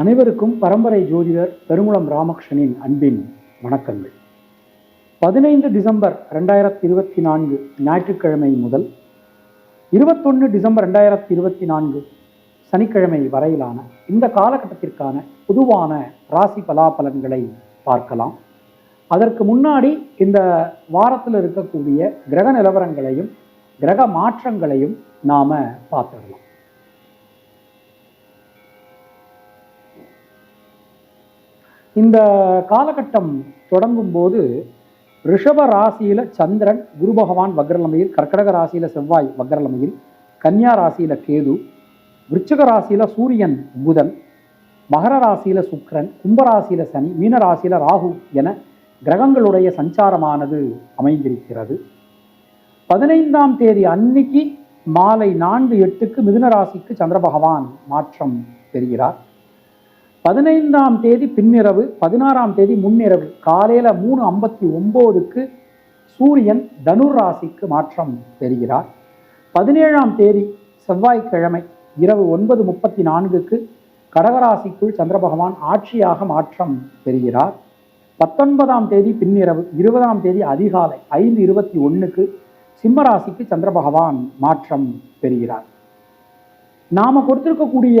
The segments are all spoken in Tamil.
அனைவருக்கும் பரம்பரை ஜோதிடர் பெருங்குளம் ராமகிருஷ்ணனின் அன்பின் வணக்கங்கள். பதினைந்து டிசம்பர் ரெண்டாயிரத்தி இருபத்தி நான்கு ஞாயிற்றுக்கிழமை முதல் இருபத்தொன்று டிசம்பர் ரெண்டாயிரத்தி இருபத்தி நான்கு சனிக்கிழமை வரையிலான இந்த காலகட்டத்திற்கான பொதுவான ராசி பலாபலன்களை பார்க்கலாம். அதற்கு முன்னாடி இந்த வாரத்தில் இருக்கக்கூடிய கிரக நிலவரங்களையும் கிரக மாற்றங்களையும் நாம பார்த்துடலாம். இந்த காலகட்டம் தொடங்கும் போது ரிஷப ராசியில சந்திரன் குரு பகவான் வக்ரலமையில் கர்க்கடக ராசியில செவ்வாய் வக்ரலமையில் கன்னியா ராசியில கேது விருச்சக ராசியில சூரியன் புதன் மகர ராசியில சுக்கரன் கும்பராசியில் சனி மீன ராசியில் ராகு என கிரகங்களுடைய சஞ்சாரமானது அமைந்திருக்கிறது. பதினைந்தாம் தேதி அன்னைக்கு மாலை நான்கு எட்டுக்கு மிதுன ராசிக்கு சந்திர பகவான் மாற்றம் பெறுகிறார். பதினைந்தாம் தேதி பின்னிரவு பதினாறாம் தேதி முன்னிரவு காலையில் மூணு ஐம்பத்தி ஒம்போதுக்கு சூரியன் தனுர் ராசிக்கு மாற்றம் பெறுகிறார். பதினேழாம் தேதி செவ்வாய்க்கிழமை இரவு ஒன்பது முப்பத்தி நான்குக்கு கடகராசிக்குள் சந்திர பகவான் ஆட்சியாக மாற்றம் பெறுகிறார். பத்தொன்பதாம் தேதி பின்னிரவு இருபதாம் தேதி அதிகாலை ஐந்து இருபத்தி ஒன்றுக்கு சிம்மராசிக்கு சந்திர பகவான் மாற்றம் பெறுகிறார். நாம கொடுத்திருக்கக்கூடிய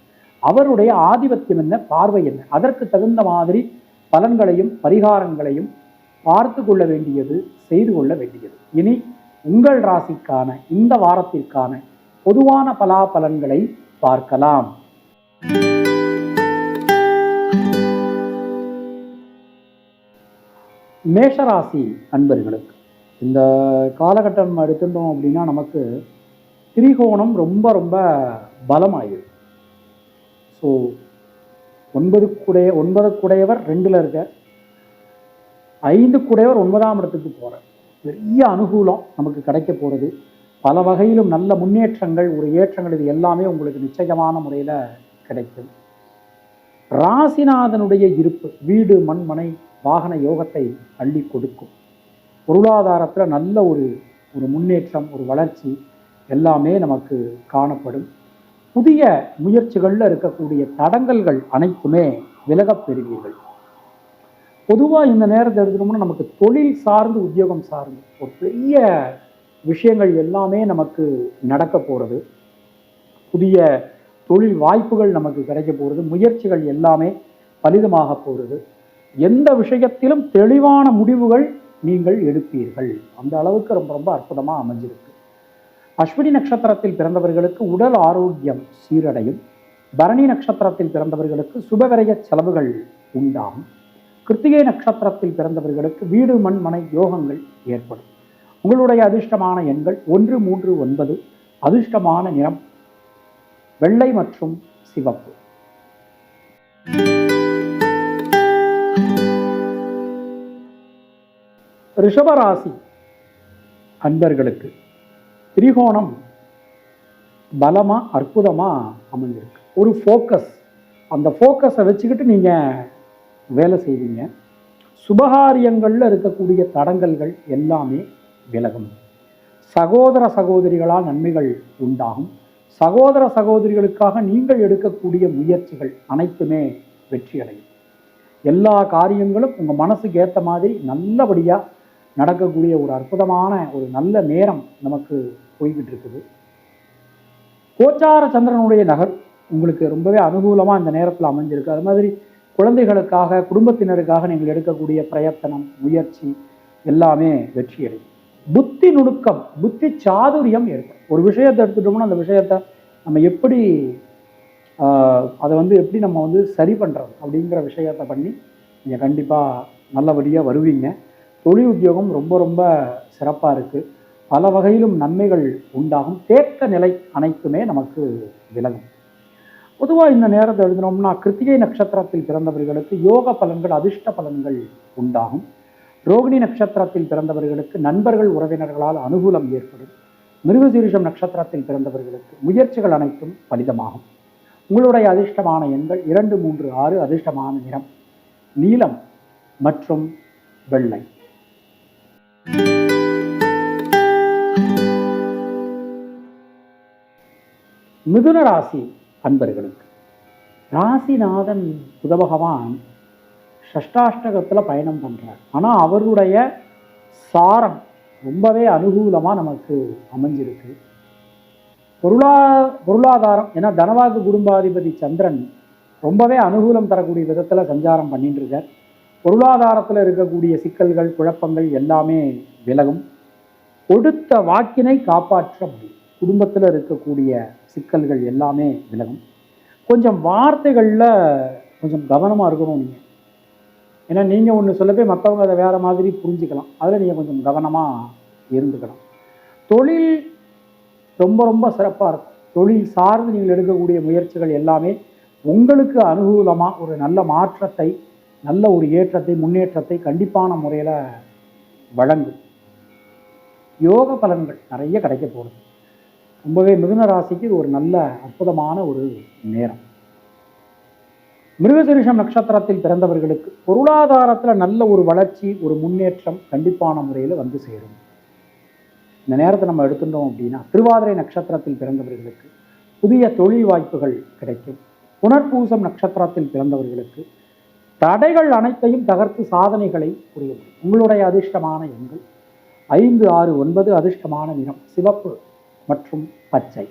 அவருடைய ஆதிபத்தியம் என்ன? பார்வை என்ன? அதற்கு தகுந்த மாதிரி பலன்களையும் பரிகாரங்களையும் பார்த்து கொள்ள வேண்டியது செய்து கொள்ள வேண்டியது. இனி உங்கள் ராசிக்கான இந்த வாரத்திற்கான பொதுவான பலாபலன்களை பார்க்கலாம். மேஷராசி அன்பர்களுக்கு இந்த காலகட்டம் எடுத்துட்டோம் அப்படின்னா நமக்கு திரிகோணம் ரொம்ப ரொம்ப பலமாயிருக்கு. ஸோ ஒன்பது குடைய ஒன்பது குடையவர் ரெண்டில் இருக்க ஐந்து குடையவர் ஒன்பதாம் இடத்துக்கு போகிறார் பெரிய அனுகூலம் நமக்கு கிடைக்க போகிறது பல வகையிலும் நல்ல முன்னேற்றங்கள் ஒரு ஏற்றங்கள் இது எல்லாமே உங்களுக்கு நிச்சயமான முறையில் கிடைக்கும். ராசிநாதனுடைய இருப்பு வீடு மண்மனை வாகன யோகத்தை அள்ளி கொடுக்கும். பொருளாதாரத்தில் நல்ல ஒரு ஒரு முன்னேற்றம் ஒரு வளர்ச்சி எல்லாமே நமக்கு காணப்படும். புதிய முயற்சிகளில் இருக்கக்கூடிய தடங்கல்கள் அனைத்துமே விலகப் பெறுவீர்கள். பொதுவாக இந்த நேரத்தை எடுத்துக்கணும்னா நமக்கு தொழில் சார்ந்து உத்தியோகம் சார்ந்து ஒரு பெரிய விஷயங்கள் எல்லாமே நமக்கு நடக்க போகிறது புதிய தொழில் வாய்ப்புகள் நமக்கு கிடைக்க போகிறது முயற்சிகள் எல்லாமே பலிதமாக போகிறது எந்த விஷயத்திலும் தெளிவான முடிவுகள் நீங்கள் எடுப்பீர்கள். அந்த அளவுக்கு ரொம்ப ரொம்ப அற்புதமாக அமைஞ்சிருக்கு. அஸ்வினி நட்சத்திரத்தில் பிறந்தவர்களுக்கு உடல் ஆரோக்கியம் சீரடையும். பரணி நட்சத்திரத்தில் பிறந்தவர்களுக்கு சுபவிரய செலவுகள் உண்டாகும் கிருத்திகை நட்சத்திரத்தில் பிறந்தவர்களுக்கு வீடு மண் மனை யோகங்கள் ஏற்படும். உங்களுடைய அதிர்ஷ்டமான எண்கள் ஒன்று மூன்று ஒன்பது. அதிர்ஷ்டமான நிறம் வெள்ளை மற்றும் சிவப்பு. ரிஷபராசி அன்பர்களுக்கு திரிகோணம் பலமாக அற்புதமாக அமைஞ்சிருக்கு. ஒரு ஃபோக்கஸ் அந்த ஃபோக்கஸை வச்சுக்கிட்டு நீங்கள் வேலை செய்வீங்க. சுபகாரியங்களில் இருக்கக்கூடிய தடங்கல்கள் எல்லாமே விலகும். சகோதர சகோதரிகளால் நன்மைகள் உண்டாகும். சகோதர சகோதரிகளுக்காக நீங்கள் எடுக்கக்கூடிய முயற்சிகள் அனைத்துமே வெற்றியடையும். எல்லா காரியங்களும் உங்கள் மனசுக்கு ஏற்ற மாதிரி நல்லபடியாக நடக்கக்கூடிய ஒரு அற்புதமான ஒரு நல்ல நேரம் நமக்கு போய்கிட்டு இருக்குது கோச்சார சந்திரனுடைய நகர் உங்களுக்கு ரொம்பவே அனுகூலமாக இந்த நேரத்தில் அமைஞ்சிருக்கு. அது மாதிரி குழந்தைகளுக்காக குடும்பத்தினருக்காக நீங்கள் எடுக்கக்கூடிய பிரயத்தனம் முயற்சி எல்லாமே வெற்றி அடையும் புத்தி நுணுக்கம் புத்தி சாதுரியம் ஏற்படும். ஒரு விஷயத்தை எடுத்துட்டோம்னா அந்த விஷயத்தை நம்ம எப்படி ஆஹ், அதை வந்து எப்படி நம்ம வந்து சரி பண்ணுறது அப்படிங்கிற விஷயத்தை பண்ணி நீங்கள் கண்டிப்பாக நல்லபடியாக வருவீங்க. தொழில் உத்தியோகம் ரொம்ப ரொம்ப சிறப்பாக இருக்குது பல வகையிலும் நன்மைகள் உண்டாகும். தேக்க நிலை அனைத்துமே நமக்கு விலகும் பொதுவாக இந்த நேரத்தை எழுதினோம்னா கிருத்திகை நட்சத்திரத்தில் பிறந்தவர்களுக்கு யோக பலன்கள் அதிர்ஷ்ட பலன்கள் உண்டாகும். ரோகிணி நட்சத்திரத்தில் பிறந்தவர்களுக்கு நண்பர்கள் உறவினர்களால் அனுகூலம் ஏற்படும். மிருகசீரிஷம் நட்சத்திரத்தில் பிறந்தவர்களுக்கு முயற்சிகள் அனைத்தும் பலிதமாகும். உங்களுடைய அதிர்ஷ்டமான எண்கள் இரண்டு மூன்று ஆறு அதிர்ஷ்டமான நிறம் நீலம் மற்றும் வெள்ளை. மிதுன ராசி அன்பர்களுக்கு. ராசிநாதன் புத பகவான் ஷஷ்டாஷ்டகத்தில் பயணம் பண்ணுறார் ஆனால் அவருடைய சாரம் ரொம்பவே அனுகூலமாக நமக்கு அமைஞ்சிருக்கு. பொருளா பொருளாதாரம் ஏன்னா தனவாக்கு குடும்பாதிபதி சந்திரன் ரொம்பவே அனுகூலம் தரக்கூடிய விதத்தில் சஞ்சாரம் பண்ணிட்டு இருக்கார். பொருளாதாரத்தில் இருக்கக்கூடிய சிக்கல்கள் குழப்பங்கள் எல்லாமே விலகும். கொடுத்த வாக்கினை காப்பாற்ற முடியும். குடும்பத்தில் இருக்கக்கூடிய சிக்கல்கள் எல்லாமே விலகும். கொஞ்சம் வார்த்தைகளில் கொஞ்சம் கவனமாக இருக்கணும் நீங்கள் ஏன்னா நீங்கள் ஒன்று சொல்ல போய் மற்றவங்க அதை வேறு மாதிரி புரிஞ்சுக்கலாம். அதில் நீங்கள் கொஞ்சம் கவனமாக இருந்துக்கணும். தொழில் ரொம்ப ரொம்ப சிறப்பாக இருக்கும். தொழில் சார்ந்து நீங்கள் எடுக்கக்கூடிய முயற்சிகள் எல்லாமே உங்களுக்கு அனுகூலமாக ஒரு நல்ல மாற்றத்தை நல்ல ஒரு ஏற்றத்தை முன்னேற்றத்தை கண்டிப்பான முறையில் வழங்கும். யோக பலன்கள் நிறைய கிடைக்க போகுது. ரொம்பவே மிதுன ராசிக்கு இது ஒரு நல்ல அற்புதமான ஒரு நேரம். மிருகசிரிஷம் நட்சத்திரத்தில் பிறந்தவர்களுக்கு பொருளாதாரத்தில் நல்ல ஒரு வளர்ச்சி ஒரு முன்னேற்றம் கண்டிப்பான முறையில் வந்து சேரும். இந்த நேரத்தை நம்ம எடுத்துட்டோம் அப்படின்னா திருவாதிரை நட்சத்திரத்தில் பிறந்தவர்களுக்கு புதிய தொழில் வாய்ப்புகள் கிடைக்கும். புனர்பூசம் நட்சத்திரத்தில் பிறந்தவர்களுக்கு தடைகள் அனைத்தையும் தகர்த்து சாதனைகளை புரிய முடியும் உங்களுடைய அதிர்ஷ்டமான எண்கள் ஐந்து ஆறு ஒன்பது அதிர்ஷ்டமான நிறம் சிவப்பு மற்றும் பச்சை.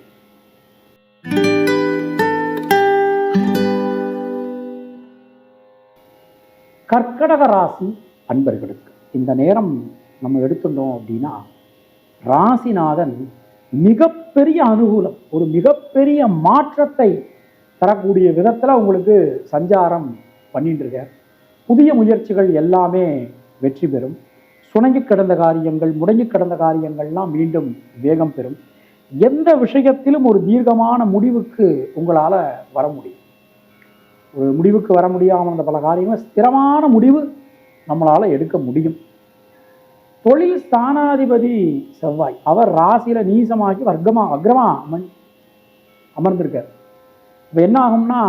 கர்க்கடக ராசி அன்பர்களுக்கு இந்த நேரம் நம்ம எடுத்துட்டோம் அப்படின்னா ராசிநாதன் மிகப்பெரிய அனுகூலம் ஒரு மிகப்பெரிய மாற்றத்தை தரக்கூடிய விதத்தில் உங்களுக்கு சஞ்சாரம் பண்ணிட்டு இருக்கார் புதிய முயற்சிகள் எல்லாமே வெற்றி பெறும். சுணங்கி கிடந்த காரியங்கள் முடங்கி கிடந்த காரியங்கள்லாம் மீண்டும் வேகம் பெறும். எந்த விஷயத்திலும் ஒரு தீர்க்கமான முடிவுக்கு உங்களால் வர முடியும். ஒரு முடிவுக்கு வர முடியாமல் இருந்த பல காரியங்கள் ஸ்திரமான முடிவு நம்மளால் எடுக்க முடியும். தொழில் ஸ்தானாதிபதி செவ்வாய். அவர் ராசியில் நீசமாகி வர்க்கமா வக்ரமாக அமன் அமர்ந்திருக்கார். இப்போ என்ன ஆகும்னா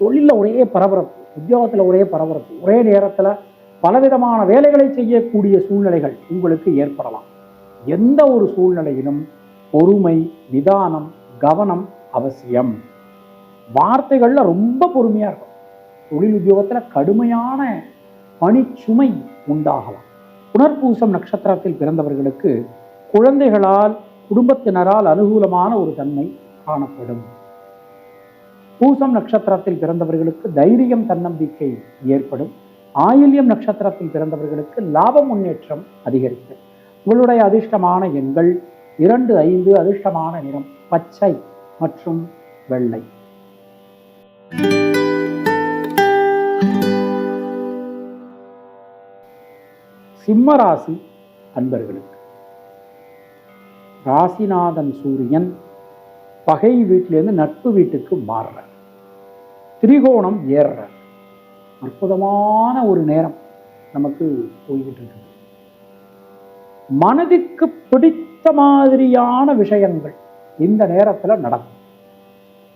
தொழிலில் ஒரே பரபரப்பு. உத்தியோகத்தில் ஒரே பரபரப்பு. ஒரே நேரத்தில் பலவிதமான வேலைகளை செய்யக்கூடிய சூழ்நிலைகள் உங்களுக்கு ஏற்படலாம். எந்த ஒரு சூழ்நிலையிலும் பொறுமை நிதானம் கவனம் அவசியம். வார்த்தைகளில் ரொம்ப பொறுமையாக இருக்கும் தொழில் உத்தியோகத்தில் கடுமையான பணிச்சுமை உண்டாகலாம். புனர்பூசம் நட்சத்திரத்தில் பிறந்தவர்களுக்கு குழந்தைகளால் குடும்பத்தினரால் அனுகூலமான ஒரு தன்மை காணப்படும். பூசம் நட்சத்திரத்தில் பிறந்தவர்களுக்கு தைரியம் தன்னம்பிக்கை ஏற்படும். ஆயில்யம் நட்சத்திரத்தில் பிறந்தவர்களுக்கு லாப முன்னேற்றம் அதிகரிக்கும். உங்களுடைய அதிர்ஷ்டமான எண்கள் இரண்டு ஐந்து அதிர்ஷ்டமான நிறம் பச்சை மற்றும் வெள்ளை. சிம்ம ராசி அன்பர்களுக்கு. ராசிநாதன் சூரியன் பகை வீட்டிலேருந்து நட்பு வீட்டுக்கு மாறுறார். திரிகோணம் ஏறுறார் அற்புதமான ஒரு நேரம் நமக்கு போய்கிட்டு இருக்கு. மனதிற்கு பிடித்த மாதிரியான விஷயங்கள் இந்த நேரத்தில் நடக்கும்.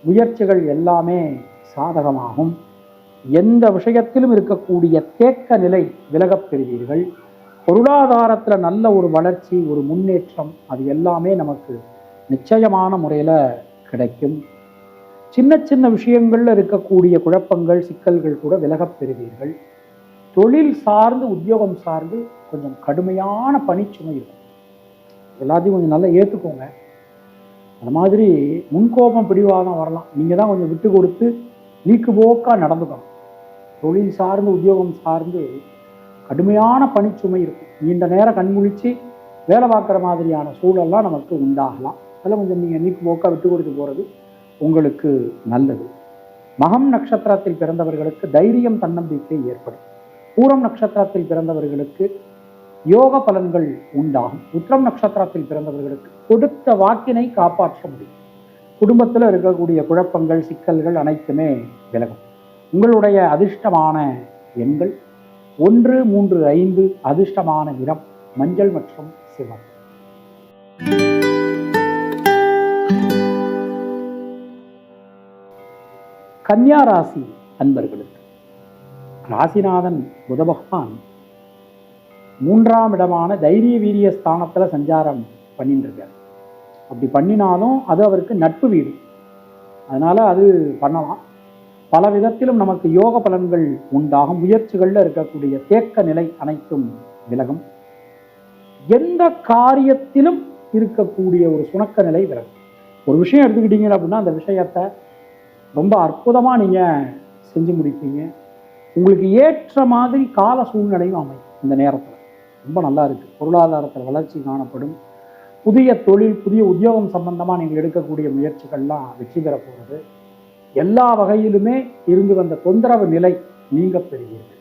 முயற்சிகள் எல்லாமே சாதகமாகும். எந்த விஷயத்திலும் இருக்கக்கூடிய தேக்க நிலை விலகப் பெறுவீர்கள். பொருளாதாரத்தில் நல்ல ஒரு வளர்ச்சி ஒரு முன்னேற்றம் அது எல்லாமே நமக்கு நிச்சயமான முறையில் கிடைக்கும். சின்ன சின்ன விஷயங்களில் இருக்கக்கூடிய குழப்பங்கள் சிக்கல்கள் கூட விலகப் பெறுவீர்கள். தொழில் சார்ந்து உத்தியோகம் சார்ந்து கொஞ்சம் கடுமையான பணிச்சுமை இருக்கும். எல்லாத்தையும் கொஞ்சம் நல்லா ஏற்றுக்கோங்க அந்த மாதிரி முன்கோபம் பிடிவாதம் வரலாம். நீங்கள் தான் கொஞ்சம் விட்டு கொடுத்து நீக்கு போக்காக நடந்துக்கணும். தொழில் சார்ந்து உத்தியோகம் சார்ந்து கடுமையான பணிச்சுமை இருக்கும். நீண்ட நேரம் கண்முழிச்சு வேலை பார்க்குற மாதிரியான சூழல்லாம் நமக்கு உண்டாகலாம். அதில் கொஞ்சம் நீங்கள் நீக்கு போக்காக விட்டு கொடுத்து போகிறது உங்களுக்கு நல்லது. மகம் நட்சத்திரத்தில் பிறந்தவர்களுக்கு தைரியம் தன்னம்பிக்கை ஏற்படும். பூரம் நட்சத்திரத்தில் பிறந்தவர்களுக்கு யோக பலன்கள் உண்டாகும். உத்திரம் நட்சத்திரத்தில் பிறந்தவர்களுக்கு கொடுத்த வாக்கினை காப்பாற்ற முடியும். குடும்பத்தில் இருக்கக்கூடிய குழப்பங்கள் சிக்கல்கள் அனைத்துமே விலகும். உங்களுடைய அதிர்ஷ்டமான எண்கள் ஒன்று மூன்று ஐந்து அதிர்ஷ்டமான நிறம் மஞ்சள் மற்றும் சிவம் கன்னியா ராசி அன்பர்களுக்கு. ராசிநாதன் புத பகவான் மூன்றாம் இடமான தைரிய வீரிய ஸ்தானத்தில் சஞ்சாரம் பண்ணிட்டு இருக்கார் அப்படி பண்ணினாலும் அது அவருக்கு நட்பு வீடு. அதனால அது பண்ணலாம். பல விதத்திலும் நமக்கு யோக பலன்கள் உண்டாகும். முயற்சிகளில் இருக்கக்கூடிய தேக்க நிலை அனைத்தும் விலகும். எந்த காரியத்திலும் இருக்கக்கூடிய ஒரு சுணக்க நிலை விலகும். ஒரு விஷயம் எடுத்துக்கிட்டீங்க அப்படின்னா அந்த விஷயத்தை ரொம்ப அற்புதமாக நீங்கள் செஞ்சு முடிப்பீங்க. உங்களுக்கு ஏற்ற மாதிரி கால சூழ்நிலையும் அமையும் இந்த நேரத்தில். ரொம்ப நல்லா இருக்குது பொருளாதாரத்தில் வளர்ச்சி காணப்படும். புதிய தொழில் புதிய உத்தியோகம் சம்பந்தமாக நீங்கள் எடுக்கக்கூடிய முயற்சிகள்லாம் வெற்றி பெற போகிறது எல்லா வகையிலுமே இருந்து வந்த தொந்தரவு நிலை நீங்க பெறுவீர்கள்.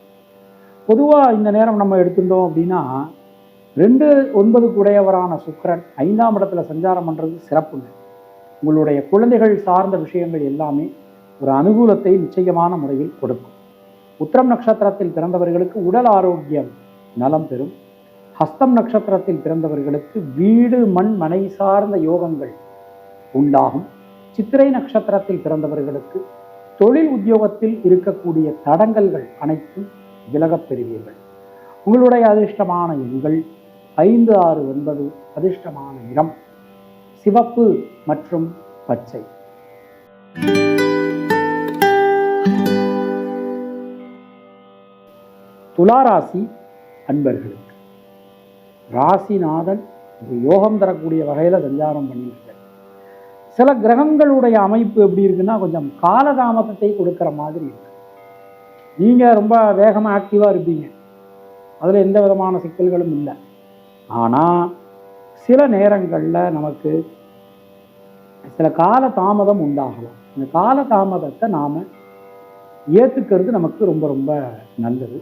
பொதுவாக இந்த நேரம் நம்ம எடுத்துட்டோம் அப்படின்னா ரெண்டு ஒன்பது உடையவரான சுக்கரன் ஐந்தாம் இடத்துல சஞ்சாரம் பண்ணுறது சிறப்புங்க. உங்களுடைய குழந்தைகள் சார்ந்த விஷயங்கள் எல்லாமே ஒரு அனுகூலத்தை நிச்சயமான முறையில் கொடுக்கும். உத்திரம் நட்சத்திரத்தில் பிறந்தவர்களுக்கு உடல் ஆரோக்கியம் நலம் பெறும். ஹஸ்தம் நட்சத்திரத்தில் பிறந்தவர்களுக்கு வீடு மண் மனை சார்ந்த யோகங்கள் உண்டாகும். சித்திரை நட்சத்திரத்தில் பிறந்தவர்களுக்கு தொழில் உத்தியோகத்தில் இருக்கக்கூடிய தடங்கல்கள் அனைத்தும் விலகப் பெறுவீர்கள். உங்களுடைய அதிர்ஷ்டமான எண்கள் ஐந்து ஆறு ஒன்பது அதிர்ஷ்டமான நிறம் சிவப்பு மற்றும் பச்சை. துளாராசி அன்பர்களுக்கு ராசிநாதன் ஒரு யோகம் தரக்கூடிய வகையில் சஞ்சாரம் பண்ணியிருக்கார். சில கிரகங்களுடைய அமைப்பு எப்படி இருக்குன்னா கொஞ்சம் காலதாமதத்தை கொடுக்குற மாதிரி இருக்கு. நீங்கள் ரொம்ப வேகமாக ஆக்டிவாக இருப்பீங்க. அதில் எந்த விதமான சிக்கல்களும் இல்லை. ஆனால் சில நேரங்களில் நமக்கு சில கால தாமதம் உண்டாகலாம். இந்த கால தாமதத்தை நாம் ஏற்றுக்கிறது நமக்கு ரொம்ப ரொம்ப நல்லது.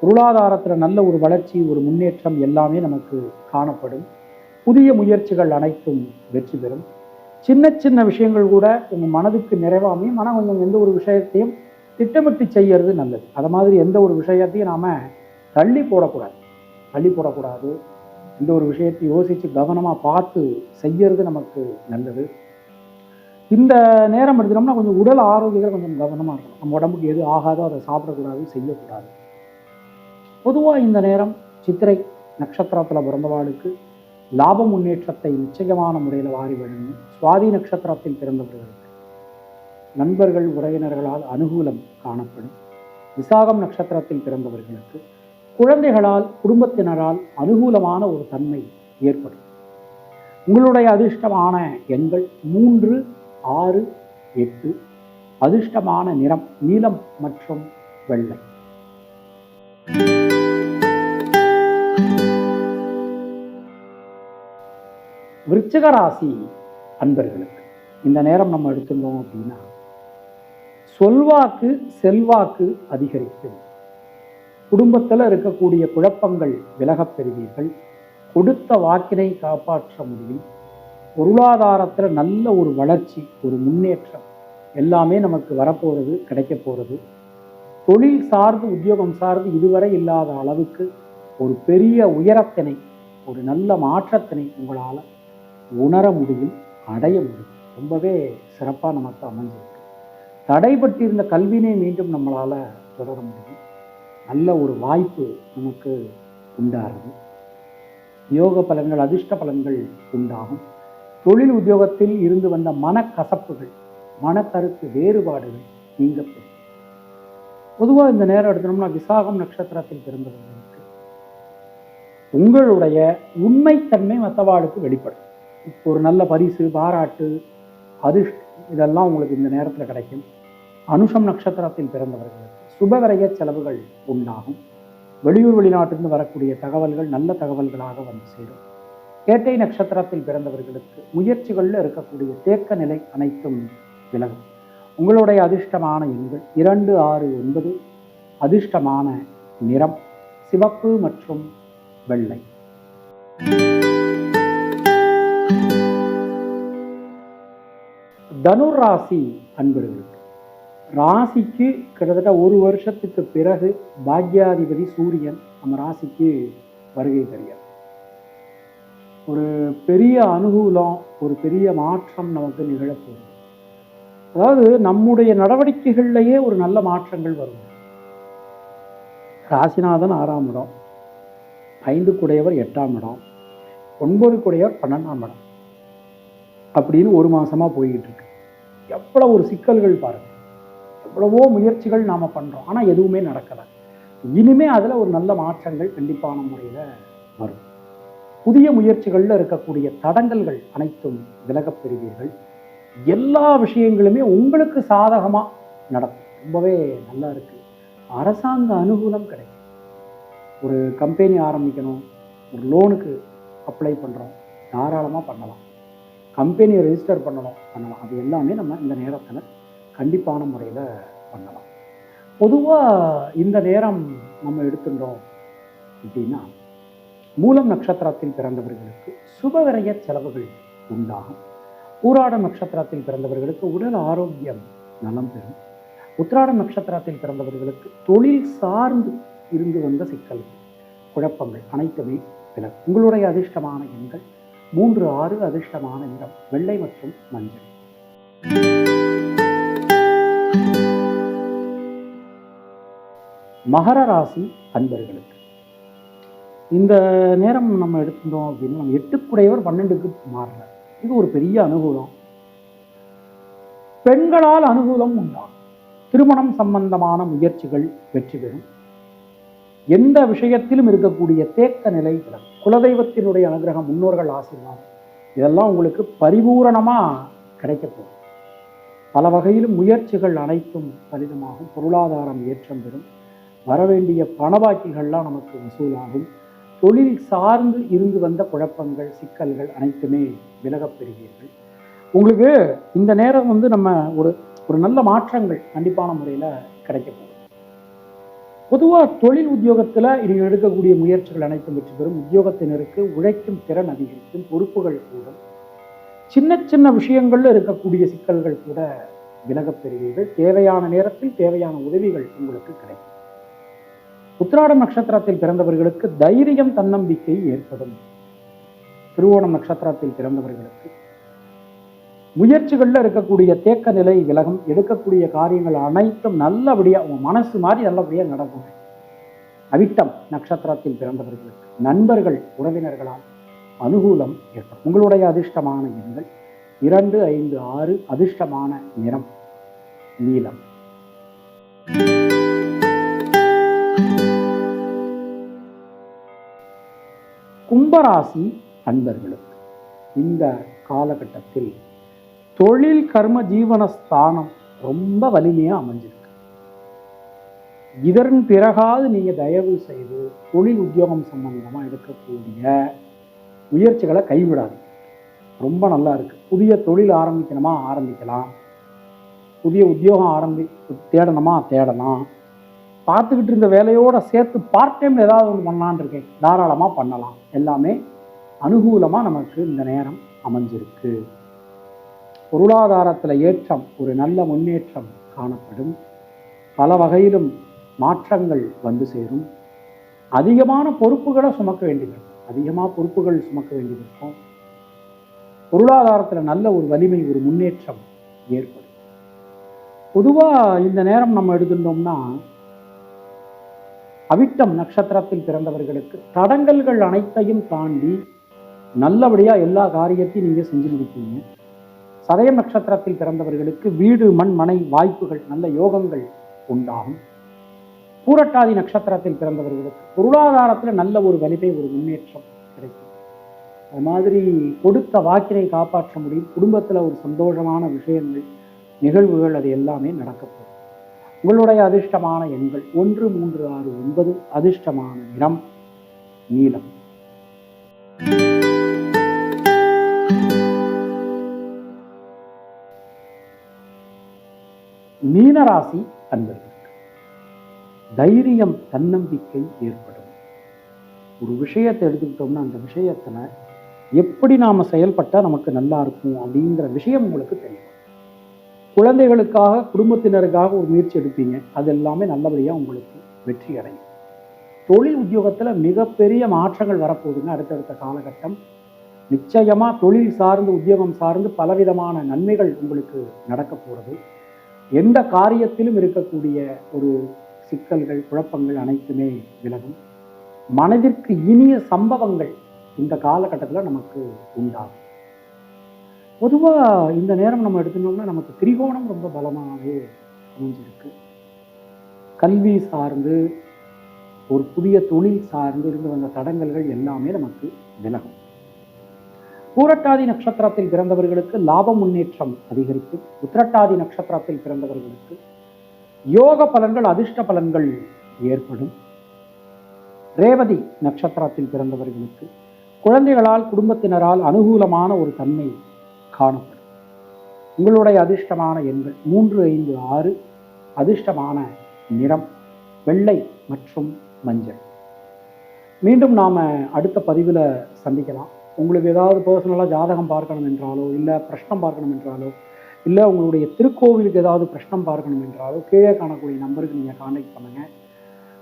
பொருளாதாரத்தில் நல்ல ஒரு வளர்ச்சி ஒரு முன்னேற்றம் எல்லாமே நமக்கு காணப்படும். புதிய முயற்சிகள் அனைத்தும் வெற்றி பெறும். சின்ன சின்ன விஷயங்கள் கூட உங்கள் மனதுக்கு நிறைவாமையும் ஆனால் கொஞ்சம் எந்த ஒரு விஷயத்தையும் திட்டமிட்டு செய்யறது நல்லது. அது மாதிரி எந்த ஒரு விஷயத்தையும் நாம் தள்ளி போடக்கூடாது. தள்ளி போடக்கூடாது. எந்த ஒரு விஷயத்தை யோசித்து கவனமாக பார்த்து செய்யறது நமக்கு நல்லது. இந்த நேரம் எடுத்துட்டோம்னா கொஞ்சம் உடல் ஆரோக்கியத்தில் கொஞ்சம் கவனமாக இருக்கணும். நம்ம உடம்புக்கு எது ஆகாதோ அதை சாப்பிடக்கூடாது செய்யக்கூடாது. பொதுவாக இந்த நேரம் சித்திரை நட்சத்திரத்தில் பிறந்தவாளுக்கு லாப முன்னேற்றத்தை நிச்சயமான முறையில் வாரி வழங்கும் சுவாதி நட்சத்திரத்தில் பிறந்தவர்களுக்கு நண்பர்கள் உறவினர்களால் அனுகூலம் காணப்படும். விசாகம் நட்சத்திரத்தில் பிறந்தவர்களுக்கு குழந்தைகளால் குடும்பத்தினரால் அனுகூலமான ஒரு தன்மை ஏற்படும். உங்களுடைய அதிர்ஷ்டமான எண்கள் மூன்று ஆறு எட்டு. அதிர்ஷ்டமான நிறம் நீலம் மற்றும் வெள்ளை. விருச்சிக ராசி அன்பர்களுக்கு இந்த நேரம் நம்ம எடுத்துட்டோம் அப்படின்னா சொல்வாக்கு செல்வாக்கு அதிகரிக்கும் குடும்பத்தில் இருக்கக்கூடிய குழப்பங்கள் விலகப் பெறுவீர்கள். கொடுத்த வாக்கினை காப்பாற்ற முடியும். பொருளாதாரத்தில் நல்ல ஒரு வளர்ச்சி ஒரு முன்னேற்றம் எல்லாமே நமக்கு வரப்போகிறது கிடைக்க போகிறது தொழில் சார்ந்து உத்தியோகம் சார்ந்து இதுவரை இல்லாத அளவுக்கு ஒரு பெரிய உயரத்தினை ஒரு நல்ல மாற்றத்தினை உங்களால் உணர முடியும் அடைய முடியும். ரொம்பவே சிறப்பாக நமக்கு அமைஞ்சிருக்கு. தடைபட்டிருந்த கல்வினை மீண்டும் நம்மளால் தொடர முடியும். நல்ல ஒரு வாய்ப்பு நமக்கு உண்டாகுது யோக பலன்கள் அதிர்ஷ்ட பலன்கள் உண்டாகும். தொழில் உத்தியோகத்தில் இருந்து வந்த மனக்கசப்புகள் மனக்கருத்து வேறுபாடுகள் நீங்க பொதுவாக இந்த நேரம் எடுத்தோம்னா விசாகம் நட்சத்திரத்தில் பிறந்தவர்களுக்கு உங்களுடைய உண்மைத்தன்மை மற்றவாளுக்கு வெளிப்படும். ஒரு நல்ல பரிசு பாராட்டு அதிர்ஷ்ட் இதெல்லாம் உங்களுக்கு இந்த நேரத்தில் கிடைக்கும். அனுஷம் நட்சத்திரத்தில் பிறந்தவர்களுக்கு சுபவரைய செலவுகள் உண்டாகும். வெளியூர் வெளிநாட்டிலிருந்து வரக்கூடிய தகவல்கள் நல்ல தகவல்களாக வந்து சேரும். கேட்டை நட்சத்திரத்தில் பிறந்தவர்களுக்கு முயற்சிகளில் இருக்கக்கூடிய தேக்க நிலை அனைத்தும் விலகும். உங்களுடைய அதிர்ஷ்டமான எண்கள் இரண்டு ஆறு ஒன்பது அதிர்ஷ்டமான நிறம் சிவப்பு மற்றும் வெள்ளை. தனுர் ராசி அன்பர்களுக்கு ராசிக்கு கிட்டத்தட்ட ஒரு வருஷத்துக்கு பிறகு பாக்யாதிபதி சூரியன் நம்ம ராசிக்கு வருகை தருகிறார். ஒரு பெரிய அனுகூலம் ஒரு பெரிய மாற்றம் நமக்கு நிகழப்போகுது. அதாவது நம்முடைய நடவடிக்கைகள்லேயே ஒரு நல்ல மாற்றங்கள் வரும். ராசிநாதன் ஆறாம் இடம் ஐந்து குடையவர் எட்டாம் இடம் ஒன்பது குடையவர் பன்னெண்டாம் இடம் அப்படின்னு ஒரு மாசமா போய்கிட்டு இருக்கு. எவ்வளவு ஒரு சிக்கல்கள் பாருங்கள் எவ்வளவோ முயற்சிகள் நாம பண்றோம். ஆனா எதுவுமே நடக்கலை. இனிமே அதுல ஒரு நல்ல மாற்றங்கள் கண்டிப்பான முறையில வரும். புதிய முயற்சிகள்ல இருக்கக்கூடிய தடங்கல்கள் அனைத்தும் விலகப் பெறுவீர்கள். எல்லா விஷயங்களுமே உங்களுக்கு சாதகமா நடக்கும். ரொம்பவே நல்லா இருக்கு. அரசாங்க அனுகூலம் கிடைக்கும். ஒரு கம்பெனி ஆரம்பிக்கணும். ஒரு லோனுக்கு அப்ளை பண்றோம். தாராளமா பண்ணலாம். கம்பெனியை ரெஜிஸ்டர் பண்ணணும். பண்ணலாம் அது எல்லாமே நம்ம இந்த நேரத்தில் கண்டிப்பான முறையில் பண்ணலாம். பொதுவாக இந்த நேரம் நம்ம எடுத்துட்டோம் அப்படின்னா மூலம் நட்சத்திரத்தில் பிறந்தவர்களுக்கு சுபவிரய செலவுகள் உண்டாகும். ஊராட நட்சத்திரத்தில் பிறந்தவர்களுக்கு உடல் ஆரோக்கியம் நலம் பெறும். உத்திராட நட்சத்திரத்தில் பிறந்தவர்களுக்கு தொழில் சார்ந்து இருந்து வந்த சிக்கல்கள் குழப்பங்கள் அனைத்துமே விலகும். உங்களுடைய அதிர்ஷ்டமான எண்கள் மூன்று ஆறு அதிர்ஷ்டமான நிறம் வெள்ளை மற்றும் மஞ்சள். மகர ராசி அன்பர்களுக்கு இந்த நேரம் நம்ம எடுத்துட்டோம் அப்படின்னா நம்ம எட்டுக்குடையவர் பன்னெண்டுக்கு மாறுறார். இது ஒரு பெரிய அனுகூலம். பெண்களால் அனுகூலம் உண்டாகும். திருமணம் சம்பந்தமான முயற்சிகள் வெற்றி பெறும். எந்த விஷயத்திலும் இருக்கக்கூடிய தேக்க நிலை குலதெய்வத்தினுடைய அனுகிரகம் முன்னோர்கள் ஆசீர்வாதம். இதெல்லாம் உங்களுக்கு பரிபூரணமாக கிடைக்க பல வகையிலும் முயற்சிகள் அனைத்தும் பலிதமாகும். பொருளாதாரம் ஏற்றம் பெறும். வரவேண்டிய பணபாக்கிகள்லாம் நமக்கு வசூலாகும். தொழில் சார்ந்து இருந்து வந்த குழப்பங்கள் சிக்கல்கள் அனைத்துமே விலகப் பெறுவீர்கள். உங்களுக்கு இந்த நேரம் வந்து நம்ம ஒரு ஒரு நல்ல மாற்றங்கள் கண்டிப்பான முறையில் கிடைக்க பொதுவாக தொழில் உத்தியோகத்தில் நீங்கள் எடுக்கக்கூடிய முயற்சிகள் அனைத்தும் வெற்றி பெறும். உத்தியோகத்தினருக்கு உழைக்கும் திறன் அதிகரிக்கும் பொறுப்புகள் கூடும். சின்ன சின்ன விஷயங்கள்ல இருக்கக்கூடிய சிக்கல்கள் கூட விலகப் பெறுவீர்கள். தேவையான நேரத்தில் தேவையான உதவிகள் உங்களுக்கு கிடைக்கும். உத்திராடம் நட்சத்திரத்தில் பிறந்தவர்களுக்கு தைரியம் தன்னம்பிக்கை ஏற்படும். திருவோணம் நட்சத்திரத்தில் பிறந்தவர்களுக்கு முயற்சிகள்ல இருக்கக்கூடிய தேக்க நிலை விலகும் எடுக்கக்கூடிய காரியங்கள் அனைத்தும் நல்லபடியா உங்க மனசு மாதிரி நல்லபடியா நடக்கும். அவிட்டம் நட்சத்திரத்தில் பிறந்தவர்களுக்கு. நண்பர்கள் உறவினர்களால் அனுகூலம் ஏற்படும். உங்களுடைய அதிர்ஷ்டமான எண்கள் இரண்டு ஐந்து ஆறு அதிர்ஷ்டமான நிறம் நீலம். கும்பராசி அன்பர்களுக்கு இந்த காலகட்டத்தில் தொழில் கர்ம ஜீவன ஸ்தானம் ரொம்ப வலிமையாக அமைஞ்சிருக்கு. இதன் பிறகாவது நீங்க தயவு செய்து தொழில் உத்தியோகம் சம்பந்தமா எடுக்கக்கூடிய முயற்சிகளை கைவிடாது ரொம்ப நல்லா இருக்கு. புதிய தொழில் ஆரம்பிக்கணுமா? ஆரம்பிக்கலாம். புதிய உத்தியோகம் ஆரம்பி தேடணுமா? தேடலாம். பார்த்துக்கிட்டு இருந்த வேலையோட சேர்த்து பார்ட் டைமில் ஏதாவது ஒன்று பண்ணலான்னு இருக்கேன். தாராளமாக பண்ணலாம். எல்லாமே அனுகூலமாக நமக்கு இந்த நேரம் அமைஞ்சிருக்கு. பொருளாதாரத்தில் ஏற்றம் ஒரு நல்ல முன்னேற்றம் காணப்படும். பல வகையிலும் மாற்றங்கள் வந்து சேரும். அதிகமான பொறுப்புகளை சுமக்க வேண்டியிருக்கும். அதிகமாக பொறுப்புகள் சுமக்க வேண்டியிருக்கும். பொருளாதாரத்தில் நல்ல ஒரு வலிமை ஒரு முன்னேற்றம் ஏற்படும். பொதுவாக இந்த நேரம் நம்ம எடுத்துட்டோம்னா அவிட்டம் நட்சத்திரத்தில் பிறந்தவர்களுக்கு தடங்கல்கள் அனைத்தையும் தாண்டி நல்லபடியா எல்லா காரியத்தையும் நீங்க செஞ்சு முடிப்பீங்க சதயம் நட்சத்திரத்தில் பிறந்தவர்களுக்கு வீடு மண் மனை வாய்ப்புகள் நல்ல யோகங்கள் உண்டாகும். பூரட்டாதி நட்சத்திரத்தில் பிறந்தவர்களுக்கு பொருளாதாரத்தில் நல்ல ஒரு வலிமை ஒரு முன்னேற்றம் கிடைக்கும். அது மாதிரி கொடுத்த வாக்கினை காப்பாற்ற முடியும். குடும்பத்துல ஒரு சந்தோஷமான விஷயங்கள் நிகழ்வுகள் அது எல்லாமே நடக்கப்படும். உங்களுடைய அதிர்ஷ்டமான எண்கள் ஒன்று மூன்று ஆறு ஒன்பது அதிர்ஷ்டமான நிறம் நீளம். மீனராசி அன்பர்களுக்கு தைரியம் தன்னம்பிக்கை ஏற்படும். ஒரு விஷயத்தை எடுத்துக்கிட்டோம்னா அந்த விஷயத்துல எப்படி நாம செயல்பட்டா நமக்கு நல்லா இருக்கும் அப்படிங்கிற விஷயம் உங்களுக்கு தெரியும். குழந்தைகளுக்காக குடும்பத்தினருக்காக ஒரு முயற்சி எடுப்பீங்க. அது எல்லாமே நல்லபடியாக உங்களுக்கு வெற்றி அடையும். தொழில் உத்தியோகத்தில் மிகப்பெரிய மாற்றங்கள் வரப்போகுதுங்க அடுத்தடுத்த காலகட்டம். நிச்சயமாக தொழில் சார்ந்து உத்தியோகம் சார்ந்து பலவிதமான நன்மைகள் உங்களுக்கு நடக்க போகிறது எந்த காரியத்திலும் இருக்கக்கூடிய ஒரு சிக்கல்கள் குழப்பங்கள் அனைத்துமே விலகும். மனதிற்கு இனிய சம்பவங்கள் இந்த காலகட்டத்தில் நமக்கு உண்டாகும். பொதுவாக இந்த நேரம் நம்ம எடுத்துனோம்னா நமக்கு திரிகோணம் ரொம்ப பலமாகவே அமைஞ்சிருக்கு. கல்வி சார்ந்து ஒரு புதிய தொழில் சார்ந்து இருந்து வந்த தடங்கல்கள் எல்லாமே நமக்கு விலகும். பூரட்டாதி நட்சத்திரத்தில் பிறந்தவர்களுக்கு லாப முன்னேற்றம் அதிகரிக்கும் உத்திரட்டாதி நட்சத்திரத்தில் பிறந்தவர்களுக்கு யோக பலன்கள் அதிர்ஷ்ட பலன்கள் ஏற்படும். ரேவதி நட்சத்திரத்தில் பிறந்தவர்களுக்கு குழந்தைகளால் குடும்பத்தினரால் அனுகூலமான ஒரு தன்மை காணப்படும். உங்களுடைய அதிர்ஷ்டமான எண்கள் மூன்று ஐந்து ஆறு அதிர்ஷ்டமான நிறம் வெள்ளை மற்றும் மஞ்சள். மீண்டும் நாம் அடுத்த பதிவில் சந்திக்கலாம். உங்களுக்கு ஏதாவது பர்சனலாக ஜாதகம் பார்க்கணும் என்றாலோ இல்லை பிரஷ்னம் பார்க்கணும் என்றாலோ இல்லை உங்களுடைய திருக்கோவிலுக்கு ஏதாவது பிரஷ்னம் பார்க்கணும் என்றாலோ கீழே காணக்கூடிய நம்பருக்கு நீங்கள் காண்டாக்ட் பண்ணுங்கள்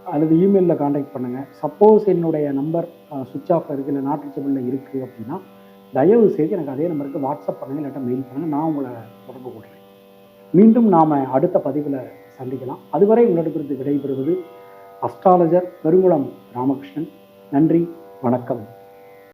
அல்லது இமெயிலில் காண்டாக்ட் பண்ணுங்கள் சப்போஸ் என்னுடைய நம்பர் சுவிட்ச் ஆஃப் இருக்குது இல்லை நாட் ரீச்சபிளில் இருக்குது அப்படின்னா தயவு செய்து எனக்கு அதே நம்பருக்கு வாட்ஸ்அப் பண்ணுங்கள் இல்லாட்டா மெயில் பண்ணுங்கள் நான் உங்களை தொடர்பு கொள்கிறேன் மீண்டும் நாம் அடுத்த பதிவில் சந்திக்கலாம். அதுவரை உங்களிடமிருந்து விடைபெறுவது அஸ்ட்ராலஜர் பெருங்குளம் ராமகிருஷ்ணன். நன்றி வணக்கம்.